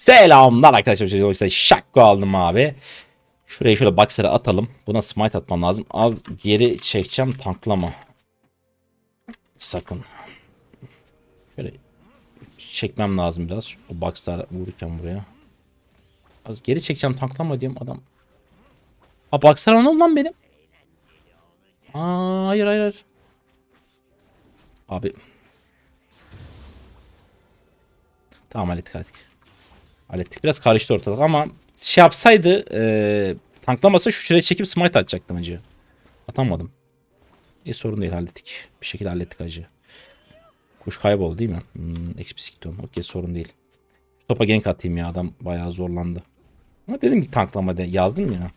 Selamlar arkadaşlar. Yoksa şakko aldım abi. Şuraya şöyle boxer'ı atalım. Buna smite atmam lazım. Az geri çekeceğim tanklama. Sakın. Şöyle çekmem lazım biraz. O boxlar vururken buraya. Az geri çekeceğim tanklama diyorum adam. Ha boxer ne oldu lan benim? Aa, hayır hayır hayır. Abi. Tamam hallettik hallettik. Hallettik. Biraz karıştı ortalık ama şey yapsaydı e, tanklamasa şu şuraya çekip smite atacaktım acı. Atamadım. İyi sorun değil hallettik. Bir şekilde hallettik acı. Kuş kayboldu değil mi? Hmm, Expisikton. Okey sorun değil. Topa gank atayım ya adam bayağı zorlandı. Ama dedim ki tanklama de yazdım ya.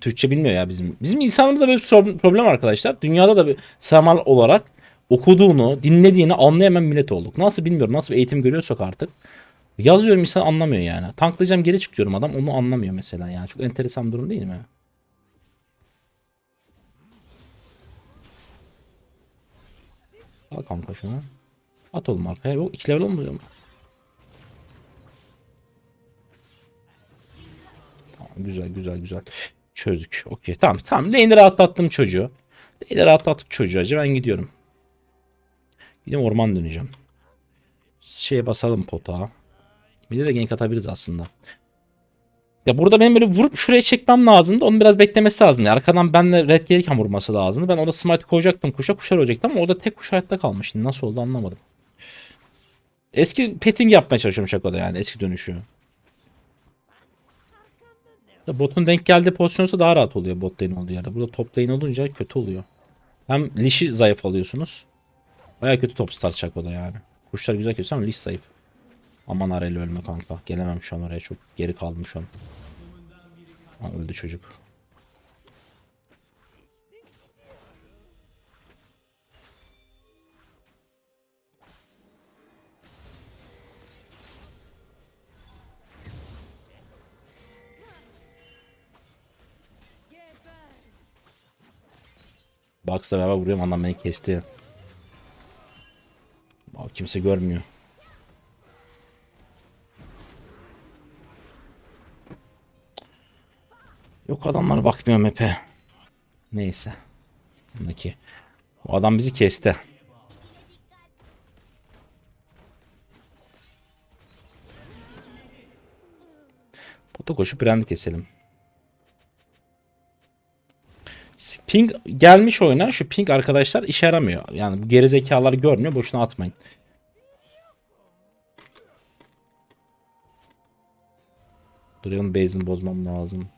Türkçe bilmiyor ya bizim. Bizim insanımızda böyle bir problem arkadaşlar. Dünyada da bir samal olarak okuduğunu, dinlediğini anlayamayan millet olduk. Nasıl bilmiyorum. Nasıl bir eğitim görüyorsak artık. Yazıyorum insan anlamıyor yani. Tanklayacağım geri çıkıyorum adam onu anlamıyor mesela yani. Çok enteresan durum değil mi? Al kanka şunu. At oğlum arkaya. Yok 2 level olmuyor mu? Güzel güzel güzel. Çözdük. Okey tamam tamam. Lane'i rahatlattım çocuğu. Lane'i rahatlattık çocuğu acı. Ben gidiyorum. Gidiyorum orman döneceğim. Şeye basalım pota. Bir de gank atabiliriz aslında. Ya burada benim böyle vurup şuraya çekmem lazımdı. Onun biraz beklemesi lazım. Arkadan benle red gelirken vurması lazımdı. Ben orada smite koyacaktım. Kuşa kuşar olacaktı ama orada tek kuş hayatta kalmıştı. Nasıl oldu anlamadım. Eski petting yapmaya çalışıyorum şakoda yani eski dönüşü. Botun denk geldiği pozisyonsa daha rahat oluyor bot lane olduğu yerde. Burada top lane olunca kötü oluyor. Hem Lish'i zayıf alıyorsunuz. Baya kötü top start şakoda yani. Kuşlar güzel kesiyor ama Lish zayıf. Aman arayla ölme kanka. Gelemem şu an oraya. Çok geri kaldım şu an. Ha, öldü çocuk. Box'la beraber vuruyorum adam beni kesti. Aa, kimse görmüyor. Yok adamlar bakmıyor map'e. Neyse. Bundaki. O adam bizi kesti. Pota koşup brandi keselim. Ping gelmiş oyuna. Şu ping arkadaşlar işe yaramıyor. Yani bu geri zekalar görmüyor. Boşuna atmayın. Duruyorum base'ini bozmam lazım.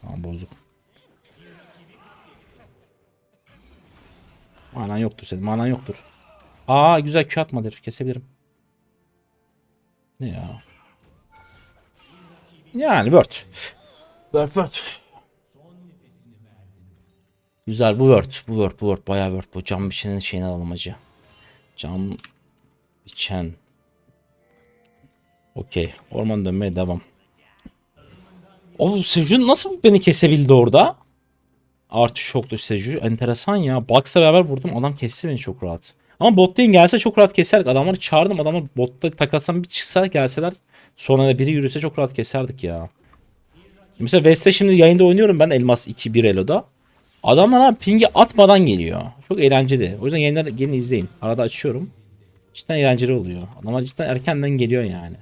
Tamam bozuk. Manan yoktur senin. Manan yoktur. Aa güzel Q atmadı. Kesebilirim. Ne ya? Yani Word. Word Word. Güzel bu Word. Bu Word. Bu Word. Bayağı Word. Bu cam biçenin şeyini alalım acı. Cam biçen. Okey. Orman dönmeye devam. O Seju nasıl beni kesebildi orada? Artı şoklu Seju. Enteresan ya. Box'la beraber vurdum. Adam kesti beni çok rahat. Ama bot gelse çok rahat keserdik. Adamları çağırdım. Adamlar botta takasdan bir çıksa gelseler. Sonra da biri yürüse çok rahat keserdik ya. Mesela West'te şimdi yayında oynuyorum ben Elmas 2-1 Elo'da. Adamlar abi pingi atmadan geliyor. Çok eğlenceli. O yüzden yayınları gelin izleyin. Arada açıyorum. Cidden eğlenceli oluyor. Adamlar cidden erkenden geliyor yani.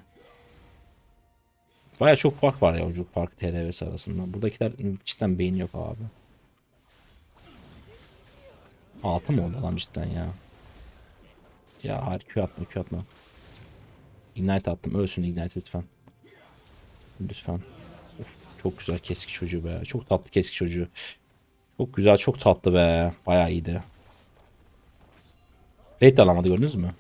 Baya çok fark var ya Yolculuk Park TRV'si arasında. Buradakiler cidden beyin yok abi. Altı mı oldu adam cidden ya? Ya hayır Q atma Q atma. Ignite attım. Ölsün Ignite lütfen. Lütfen. Of, çok güzel kesik çocuğu be. Çok tatlı kesik çocuğu. Çok güzel çok tatlı be. Bayağı iyiydi. Raid de alamadı gördünüz mü?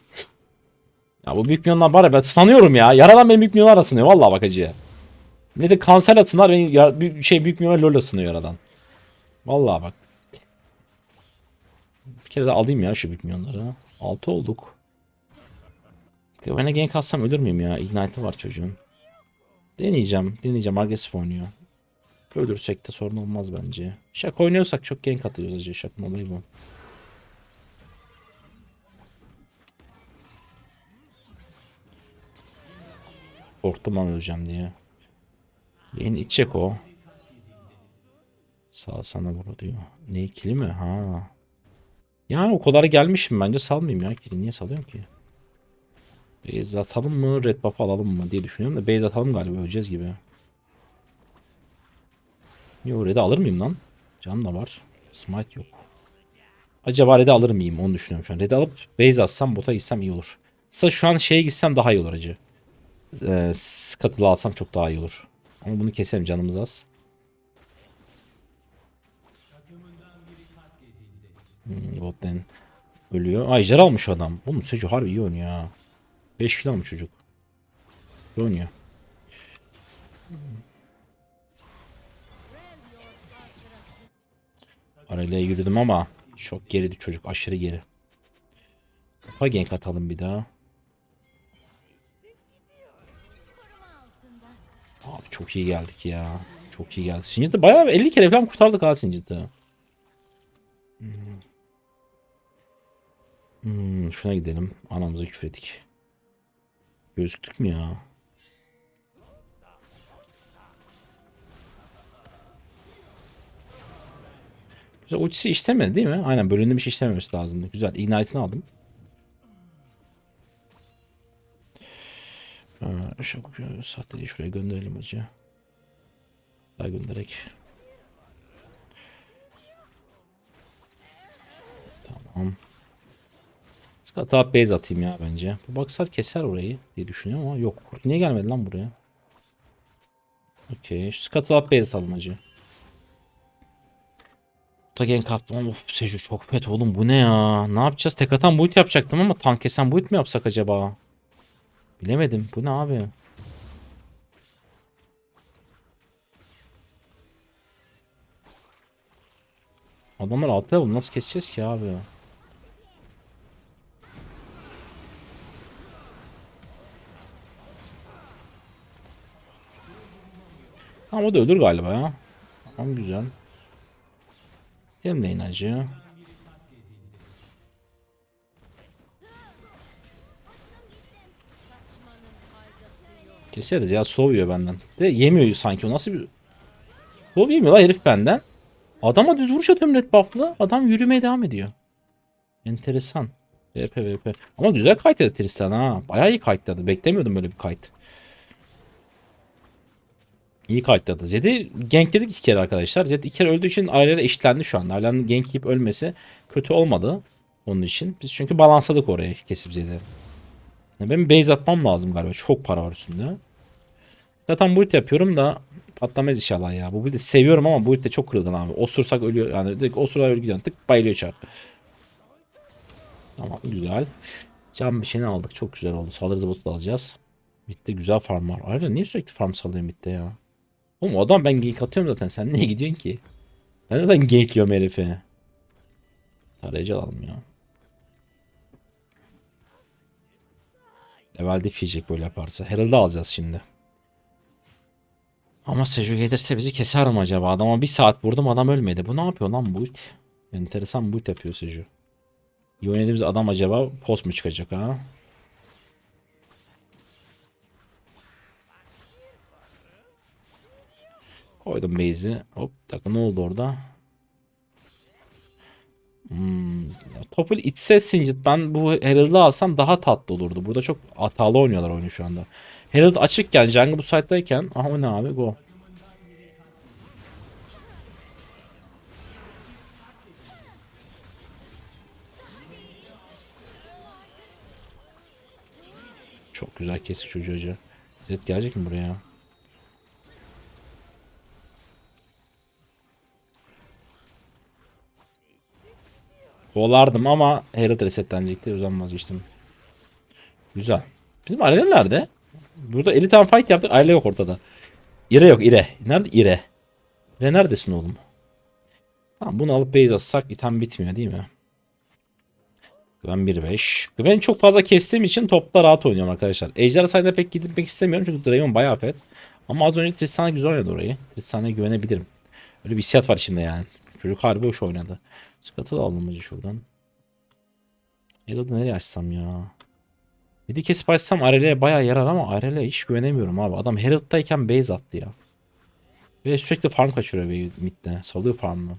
ya bu büyük milyonlar var ya ben sanıyorum ya. Yaradan benim büyük milyonlar asınıyor. Vallahi bak acıya. Ne de kanser atsınlar benim ya, bir şey büyük milyonlar lol asınıyor yaradan. Vallahi bak. Bir kere de alayım ya şu büyük milyonları. 6 olduk. Ben gank atsam ölür müyüm ya? Ignite'ı var çocuğun. Deneyeceğim. Deneyeceğim. Agresif oynuyor. Ölürsek de sorun olmaz bence. Şak oynuyorsak çok gank atıyoruz acı. Şakın olayı bu. Korktum lan öleceğim diye. Yeni içecek o. Sağ sana vur diyor. Ne ikili mi? Ha. Yani o kadar gelmişim bence salmayayım ya. Kili niye salıyorum ki? Base atalım mı? Red buff alalım mı diye düşünüyorum da base atalım galiba öleceğiz gibi. Yo red'i alır mıyım lan? Canım da var. Smite yok. Acaba red'i alır mıyım onu düşünüyorum şu an. Red'i alıp base atsam bota gitsem iyi olur. Sa şu an şeye gitsem daha iyi olur acı. Ee, alsam çok daha iyi olur. Ama bunu keselim canımız az. Hmm, Bot'tan ölüyor. Ay almış adam. Oğlum Seju harbi iyi oynuyor ha. 5 kilo almış çocuk. Oynuyor. Arayla yürüdüm ama çok geridi çocuk. Aşırı geri. Kafa gank atalım bir daha. Abi çok iyi geldik ya. Çok iyi geldik. Singit'i bayağı bir 50 kere falan kurtardık ha Singit'i. Hmm. Hmm, şuna gidelim. Anamıza küfrettik. Gözüktük mü ya? Güzel ultisi işlemedi değil mi? Aynen bölünmüş işlememesi lazımdı. Güzel. Ignite'ını aldım. Ee, şu sahteliği şuraya gönderelim acı. Daha gönderek. Tamam. Up base atayım ya bence. Bu baksar keser orayı diye düşünüyorum ama yok. Kurt niye gelmedi lan buraya? Okey. Şu Scuttle up base atalım acı. Tagen kaplan of Seju çok pet oğlum bu ne ya? Ne yapacağız? Tek atan build yapacaktım ama tank kesen build mi yapsak acaba? Bilemedim. Bu ne abi? Adamlar level nasıl keseceğiz ki abi? Ama o da ölür galiba ya. Tamam güzel. Gelmeyin acı. Keseriz ya soğuyor benden. De yemiyor sanki o nasıl bir... Soğuyor yemiyor lan herif benden. Adama düz vuruş atıyorum red buff'lı. Adam yürümeye devam ediyor. Enteresan. VP VP. Ama güzel kayıtladı Tristan ha. Bayağı iyi kayıtladı. Beklemiyordum böyle bir kayıt. İyi kayıtladı. Zed'i gankledik iki kere arkadaşlar. Zed iki kere öldüğü için aileler eşitlendi şu anda. Ailenin gank yiyip ölmesi kötü olmadı. Onun için. Biz çünkü balansladık oraya kesip Zed'i. Ya Benim base atmam lazım galiba. Çok para var üstünde. Zaten build yapıyorum da patlamaz inşallah ya. Bu build'i seviyorum ama bu build de çok kırılgan abi. Osursak ölüyor. Yani direkt osurlar ölü gidiyor. Tık bayılıyor çar. Tamam güzel. Can bir şeyini aldık. Çok güzel oldu. Saldırı botu alacağız. Bitti güzel farm var. Ayrıca niye sürekli farm sallıyorum bitti ya? Oğlum adam ben gank atıyorum zaten. Sen niye gidiyorsun ki? Ben neden gank yiyorum herifi? Tarayıcı alalım ya. Level dip yiyecek böyle yaparsa. Herald'ı alacağız şimdi. Ama Seju gelirse bizi keser mi acaba? Adama bir saat vurdum adam ölmedi. Bu ne yapıyor lan bu it? Enteresan bu it yapıyor Seju. İyi oynadığımız adam acaba post mu çıkacak ha? Koydum base'i. Hop dakika ne oldu orada? Hmm. Topul içse Singed ben bu Herald'ı alsam daha tatlı olurdu. Burada çok hatalı oynuyorlar oyunu şu anda. Herald açıkken jungle bu site'dayken aha o ne abi go. Çok güzel kesik çocuğu. Zed gelecek mi buraya? Kovalardım ama Herald resetlenecekti. O yüzden vazgeçtim. Güzel. Bizim Arena nerede? Burada 50 tane fight yaptık. Arena yok ortada. İre yok İre. Nerede İre? İre neredesin oğlum? Tamam bunu alıp base atsak item bitmiyor değil mi? Güven 1-5. Güven çok fazla kestiğim için topta rahat oynuyorum arkadaşlar. Ejder sayede pek gitmek istemiyorum çünkü Draven bayağı pet. Ama az önce Tristan'a güzel oynadı orayı. Tristan'a güvenebilirim. Öyle bir hissiyat var içimde yani. Çocuk harbi hoş oynadı. Skatı da alalım hacı şuradan. Herald'ı nereye açsam ya? Bir de kesip açsam Arel'e baya yarar ama Arel'e hiç güvenemiyorum abi. Adam Herald'dayken base attı ya. Ve sürekli farm kaçırıyor midde. Salıyor farmını.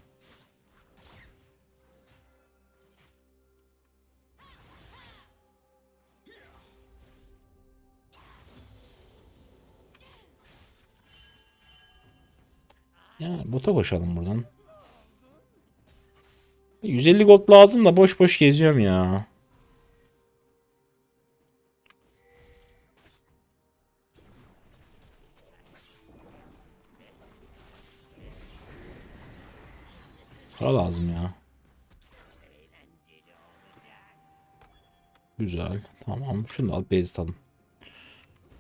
Ya bota koşalım buradan. 150 gold lazım da boş boş geziyorum ya. Para lazım ya. Güzel. Tamam. Şunu da al base atalım.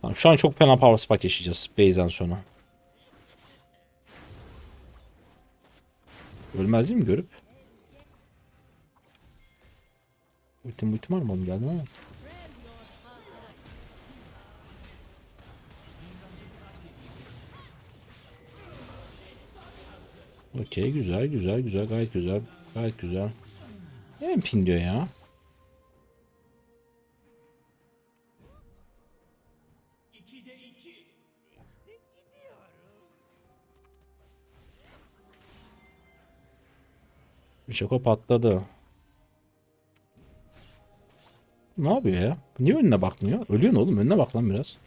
Tamam, şu an çok fena power spike yaşayacağız base'den sonra. Ölmez değil mi görüp? Ultim ultim var mı oğlum geldim ama. Okey güzel güzel güzel gayet güzel gayet güzel. Ne ping diyor ya? Şoko patladı. Ne yapıyor ya? Niye önüne bakmıyor? Ölüyorsun oğlum önüne bak lan biraz.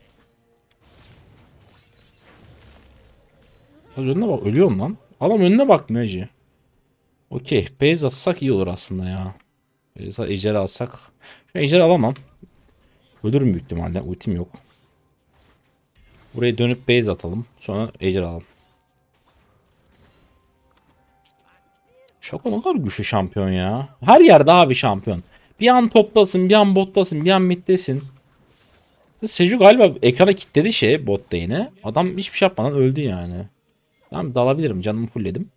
Az önüne bak ölüyorum lan. Adam önüne bakmıyor hacı. Okey. Base atsak iyi olur aslında ya. Base ejder alsak. Şu ejder alamam. Ölürüm büyük ihtimalle. Ultim yok. Buraya dönüp base atalım. Sonra ejder alalım. Şaka ne kadar güçlü şampiyon ya. Her yerde abi şampiyon. Bir an toplasın, bir an botlasın, bir an middesin. Seju galiba ekrana kilitledi şey botta yine. Adam hiçbir şey yapmadan öldü yani. Tamam dalabilirim canımı fullledim.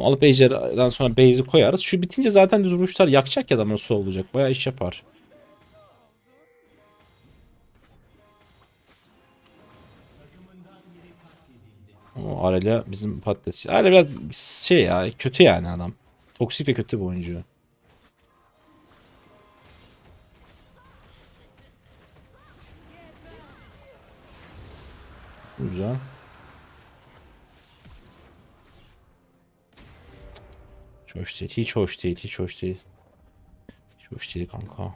Alıp ejderden sonra base'i koyarız. Şu bitince zaten düz vuruşlar yakacak ya da nasıl olacak. Bayağı iş yapar. Ama Arela bizim patates. Arela biraz şey ya kötü yani adam. Toksik ve kötü bir oyuncu. Güzel. Hiç hoş değil. Hiç hoş değil. Hiç hoş değil. Hiç hoş değil kanka.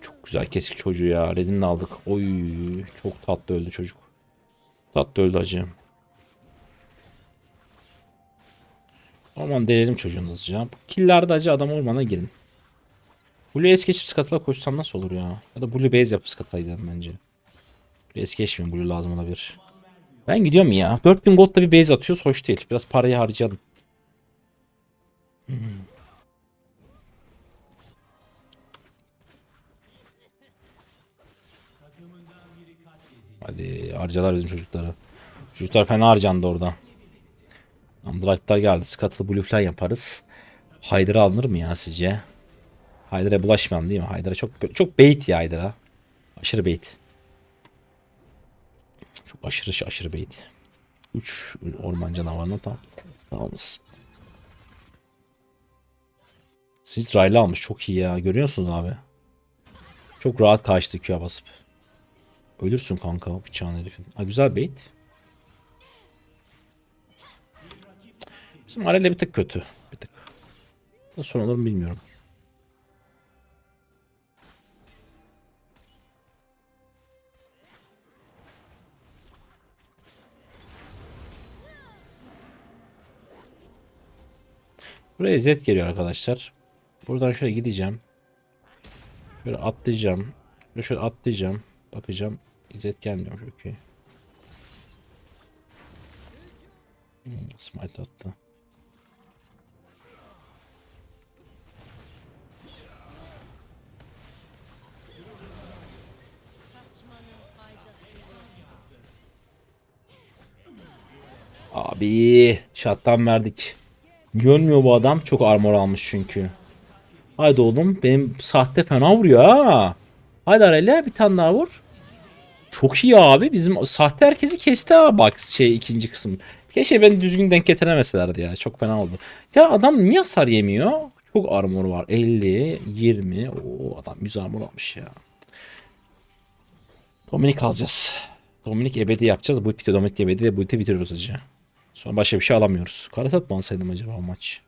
Çok güzel kesik çocuğu ya. Redini de aldık. Oy çok tatlı öldü çocuk. Tatlı öldü acı. Aman delelim çocuğunu hızlıca. Bu killerde acı adam ormana girin. Blue es geçip skatıla koşsam nasıl olur ya? Ya da Blue base yapıp skatıla gidelim bence. Blue es geçmeyeyim. Blue lazım olabilir. Ben gidiyorum ya. 4000 gold'da bir base atıyoruz. Hoş değil. Biraz parayı harcayalım. Hmm. Hadi harcalar bizim çocukları. Çocuklar fena harcandı orada. Android'lar geldi. Scuttle Blue falan yaparız. Hydra'ı alınır mı ya sizce? Hydra'ya bulaşmam değil mi? Hydra çok çok bait ya Hydra. Aşırı bait. Çok aşırı aşırı bait. 3 orman canavarına tam. Tamamız. Siz Raylı almış. Çok iyi ya. Görüyorsunuz abi. Çok rahat kaçtı Q'ya basıp. Ölürsün kanka bıçağın herifin. Ha güzel bait. Bizim Arel'e bir tık kötü. Bir tık. Nasıl olur bilmiyorum. Buraya Z geliyor arkadaşlar. Buradan şöyle gideceğim. Şöyle atlayacağım. Şöyle, şöyle atlayacağım. Bakacağım. Z gelmiyor. Okey. Hmm, smite attı. Abi şattan verdik. Görmüyor bu adam. Çok armor almış çünkü. Haydi oğlum. Benim sahte fena vuruyor ha. Haydi Arela bir tane daha vur. Çok iyi abi. Bizim sahte herkesi kesti ha. Bak şey ikinci kısım. Keşke beni düzgün denk getiremeselerdi ya. Çok fena oldu. Ya adam niye hasar yemiyor? Çok armor var. 50, 20. Oo adam 100 armor almış ya. Dominik alacağız. Dominik ebedi yapacağız. Bu bitiyor Dominik ebedi ve bu bitiriyoruz hacı. Sonra başka bir şey alamıyoruz. Karasat mı alsaydım acaba maç?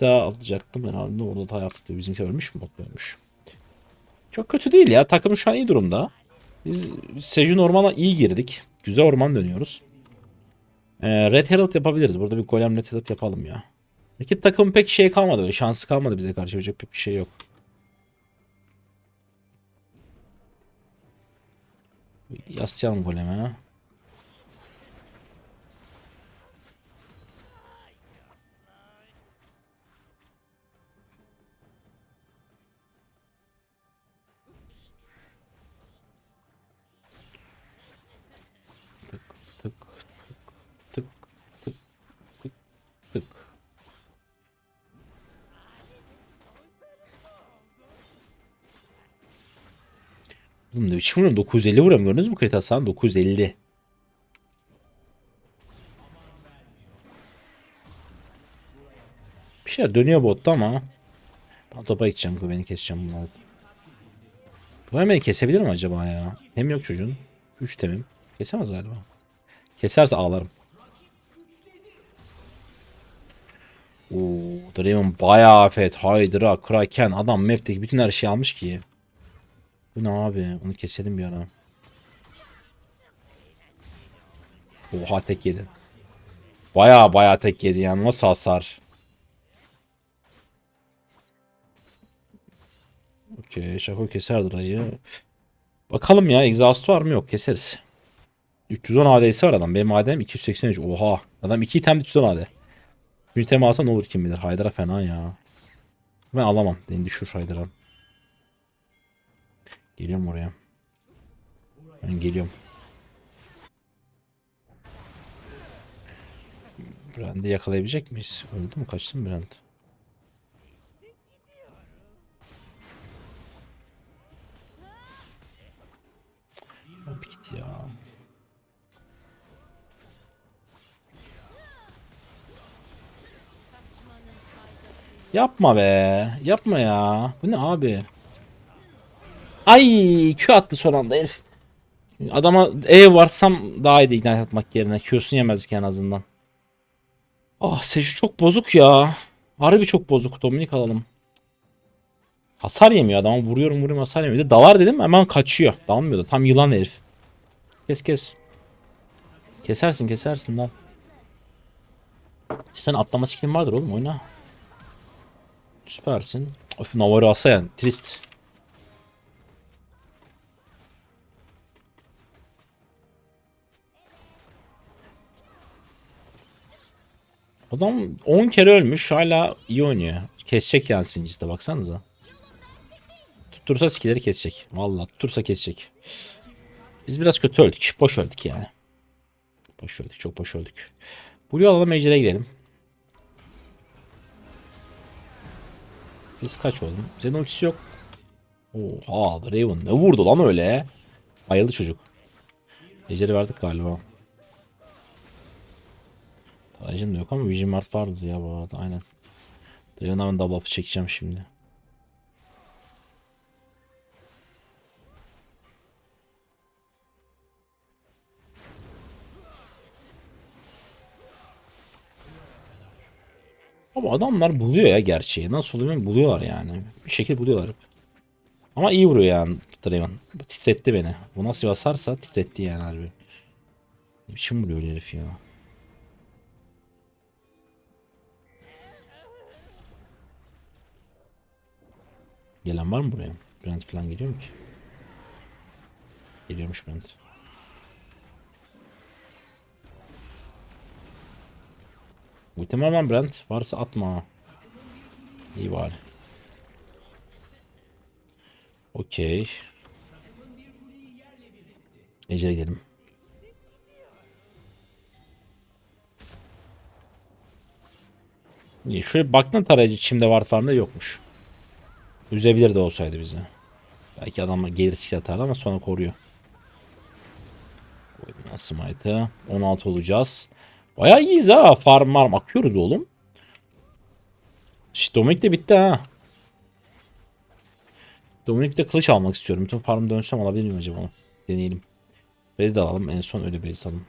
Daha alacaktım herhalde. Orada da yaptık diyor. Bizimki ölmüş mü? Bot ölmüş. Çok kötü değil ya. Takım şu an iyi durumda. Biz Sejun Orman'a iyi girdik. Güzel orman dönüyoruz. Ee, Red Herald yapabiliriz. Burada bir Golem Red Herald yapalım ya. Rakip takımın pek şey kalmadı. Böyle şansı kalmadı bize karşı. Yapacak pek bir şey yok. Yasyalım goleme. Oğlum ne biçim vuruyorum? 950 vuruyorum. Gördünüz mü crit hasarını? 950. Bir şeyler dönüyor botta ama. Ben topa gideceğim. Beni keseceğim bunu. Bu hemen kesebilir mi acaba ya? Hem yok çocuğun. 3 temim. Kesemez galiba. Keserse ağlarım. Oo, Draven bayağı afet. Hydra, Kraken. Adam map'teki bütün her şeyi almış ki. Bu ne abi? Onu keselim bir ara. Oha tek yedi. Baya baya tek yedi yani. Nasıl hasar? Okey. Şako keser Dra'yı. Bakalım ya. Exhaust var mı? Yok. Keseriz. 310 AD'si var adam. Benim AD'm 283. Oha. Adam 2 item 310 AD. Bir item alsa ne olur kim bilir. Haydara fena ya. Ben alamam. Beni düşür Haydara. Geliyorum oraya. Ben geliyorum. Brand'i yakalayabilecek miyiz? Öldü mü? Kaçtı mı Brand? Abi git ya. Yapma be. Yapma ya. Bu ne abi? Ay Q attı son anda herif. Adama E varsam daha iyiydi ignite atmak yerine. Q'sunu yemezdik en azından. Ah Seju çok bozuk ya. Harbi çok bozuk. Dominik alalım. Hasar yemiyor adam. Vuruyorum vuruyorum hasar yemiyor. Bir de dalar dedim hemen kaçıyor. Dalmıyor da. Tam yılan herif. Kes kes. Kesersin kesersin lan. Sen atlama skillin vardır oğlum oyna. Süpersin. Of Navarro Asayan. Trist. Adam 10 kere ölmüş hala iyi oynuyor. Kesecek yani Sincis'te baksanıza. Tuttursa skilleri kesecek. Vallahi tutursa kesecek. Biz biraz kötü öldük. Boş öldük yani. Boş öldük. Çok boş öldük. Blue alalım Ejder'e gidelim. Siz kaç oğlum? Senin ultisi yok. Oha Raven ne vurdu lan öyle? Bayıldı çocuk. Ejder'i verdik galiba. Tarayıcım da yok ama Vision Mart vardı ya bu arada aynen. Hemen double up'ı çekeceğim şimdi. Ama adamlar buluyor ya gerçeği. Nasıl oluyor buluyorlar yani. Bir şekilde buluyorlar. Ama iyi vuruyor yani Draven. Titretti beni. Bu nasıl basarsa titretti yani harbi. Ne biçim vuruyor herif ya. Gelen var mı buraya? Brent falan geliyor mu ki? Geliyormuş Brent. Lan Brent. Varsa atma. İyi bari. Okey. Ejder'e gidelim. Şöyle baktın tarayıcı çimde var farmda yokmuş. Üzebilir de olsaydı bizi. Belki adam gelir skill atardı ama sonra koruyor. Smite'ı. 16 olacağız. Bayağı iyiyiz ha. Farm farm akıyoruz oğlum. İşte Dominik de bitti ha. Dominik de kılıç almak istiyorum. Bütün farm dönsem alabilir miyim acaba onu? Deneyelim. Red'i de alalım. En son öyle base alalım.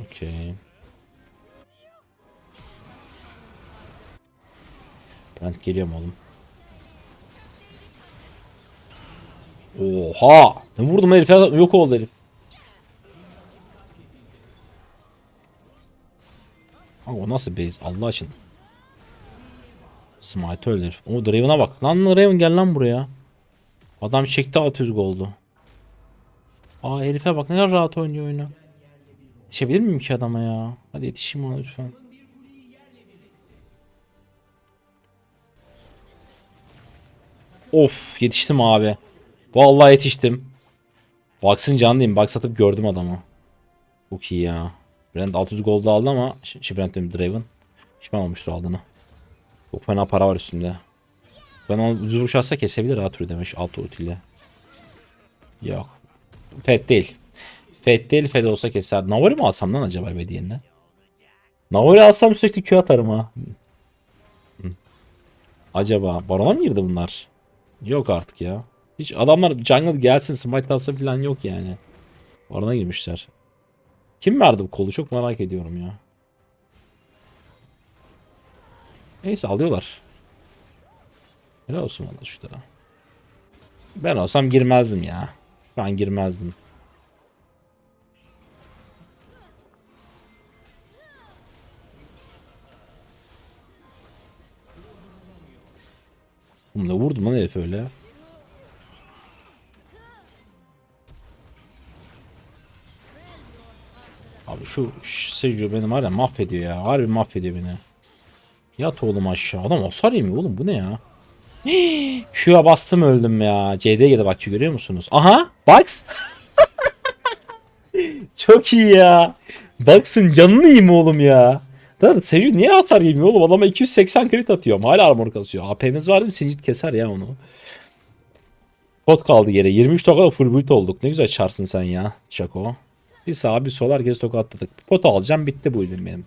Okey. Brent geliyorum oğlum. Oha! Ne vurdum herife yok oldu herif. Abi o nasıl base Allah için. Smite öldü herif. O Draven'a bak. Lan Draven gel lan buraya. Adam çekti 600 goldu. Aa herife bak ne kadar rahat oynuyor oyunu. Yetişebilir miyim ki adama ya? Hadi yetişeyim ona lütfen. Of yetiştim abi. Vallahi yetiştim. Baksın canlıyım. Bak satıp gördüm adamı. Çok iyi ya. Brand 600 gold aldı ama şey Brand dedim Draven. Pişman olmuştur aldığını. Çok fena para var üstünde. Ben onu düz vuruş atsa kesebilir ha türü demiş alt ultiyle. Yok. Fed değil. Fed değil Fed olsa keser. Navari mi alsam lan acaba ebediyenine? Navari alsam sürekli Q atarım ha. Acaba Baron'a mı girdi bunlar? Yok artık ya. Hiç adamlar jungle gelsin smite alsa falan yok yani. Baron'a girmişler. Kim verdi bu kolu çok merak ediyorum ya. Neyse alıyorlar. Helal olsun valla şutlara. Ben olsam girmezdim ya. An girmezdim. Herif öyle. Abi şu Seju beni var mahvediyor ya. Harbi mahvediyor beni. Yat oğlum aşağı. Adam hasar yemiyor oğlum bu ne ya? Q'ya bastım öldüm ya. CD'ye de bak görüyor musunuz? Aha Bugs. Çok iyi ya. Bugs'ın canını yiyeyim oğlum ya. Da Seju niye hasar yemiyor oğlum? Adama 280 crit atıyorum. Hala armor kasıyor. AP'miz var değil mi? Sincit keser ya onu. Pot kaldı yere. 23 toka full build olduk. Ne güzel çarsın sen ya. Çako. Bir sağa bir sola herkes toka atladık. Pot alacağım bitti bu ilim benim.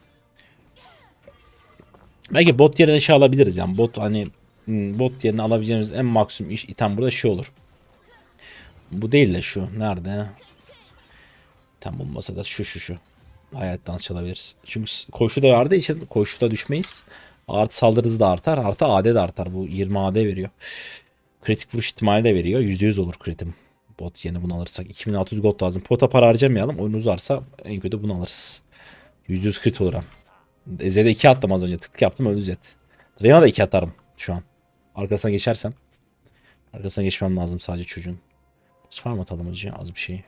Belki bot yerine şey alabiliriz yani. Bot hani hmm, bot yerine alabileceğimiz en maksimum iş item burada şey olur. Bu değil de şu. Nerede? Tam bulmasa da şu şu şu. Hayat dans çalabiliriz. Çünkü koşu da vardığı için koşuda düşmeyiz. Artı saldırı hızı da artar. Artı AD de artar. Bu 20 AD veriyor. Kritik vuruş ihtimali de veriyor. %100 olur kritim. Bot yeni bunu alırsak. 2600 gold lazım. Pota para harcamayalım. Oyun uzarsa en kötü bunu alırız. %100 crit olur hem. Zed'e 2 attım az önce. Tık yaptım öldü Zed. Reyna da 2 atarım şu an. Arkasına geçersem. Arkasına geçmem lazım sadece çocuğun. Farm atalım acı az bir şey.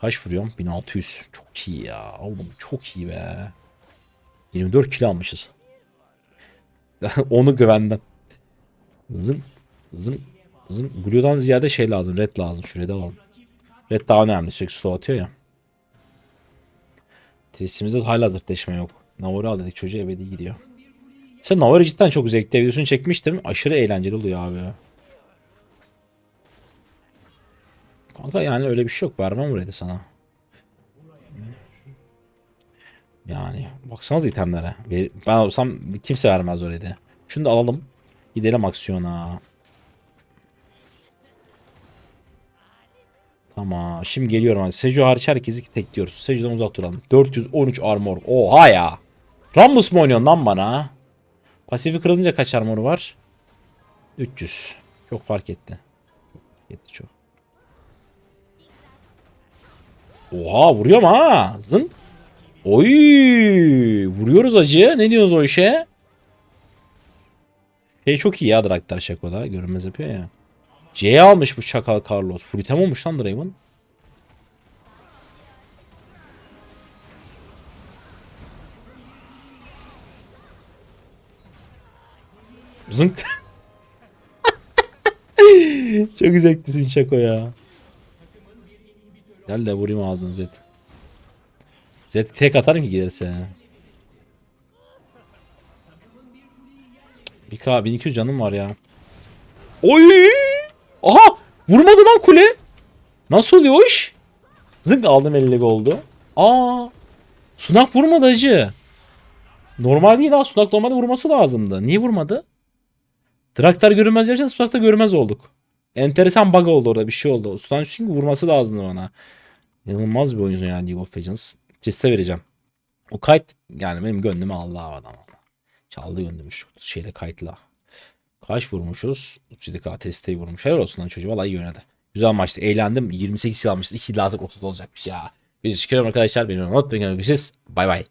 Kaç vuruyorum? 1600. Çok iyi ya. Oğlum çok iyi be. 24 kilo almışız. Onu güvenden. Zım zım zım. Blue'dan ziyade şey lazım. Red lazım. Şu red'i alalım. Red daha önemli. Sürekli slow atıyor ya. Testimizde hala zırtleşme yok. Navar'ı al dedik çocuğa ebedi gidiyor. Sen Navar'ı cidden çok zevkli videosunu çekmiştim. Aşırı eğlenceli oluyor abi. Kanka yani öyle bir şey yok. Vermem buraya sana. Yani baksanız itemlere. Ben olsam kimse vermez öyle de. Şunu da alalım. Gidelim aksiyona. Tamam. Şimdi geliyorum. Hadi. Seju hariç herkesi tekliyoruz. Seju'dan uzak duralım. 413 armor. Oha ya. Rambus mu oynuyorsun lan bana? Pasifi kırılınca kaç armoru var? 300. Çok fark etti. Etti çok. Oha vuruyorum ha. Zın. Oy vuruyoruz acı. Ne diyorsunuz o işe? Şey çok iyi ya Draktar Şako'da. Görünmez yapıyor ya. C'ye almış bu çakal Carlos. Fruitem olmuş lan Draven. Zınk. Çok zevklisin Şako ya. Gel de vurayım ağzını Zed. Zed tek atarım ki gelirse. 1k 1200 canım var ya. Oy! Aha! Vurmadı lan kule. Nasıl oluyor iş? Zınk aldım 50 oldu. Aa! Sunak vurmadı acı. Normal değil ha. Sunak normalde vurması lazımdı. Niye vurmadı? Traktar görünmez yapacağız. Sunakta görünmez olduk. Enteresan bug oldu orada. Bir şey oldu. Sunak çünkü vurması lazımdı bana. İnanılmaz bir oyun yani League of Legends. Ceste vereceğim. O kayıt yani benim gönlümü aldı adam. Çaldı gönlümü şu şeyle kayıtla. Kaç vurmuşuz? 37k testeyi vurmuş. Helal olsun lan çocuğu. Vallahi iyi oynadı. Güzel maçtı. Eğlendim. 28 kill almışız. 2 lazım 30 olacakmış ya. Biz çıkıyorum arkadaşlar. Beni unutmayın. Görüşürüz. Bay bay.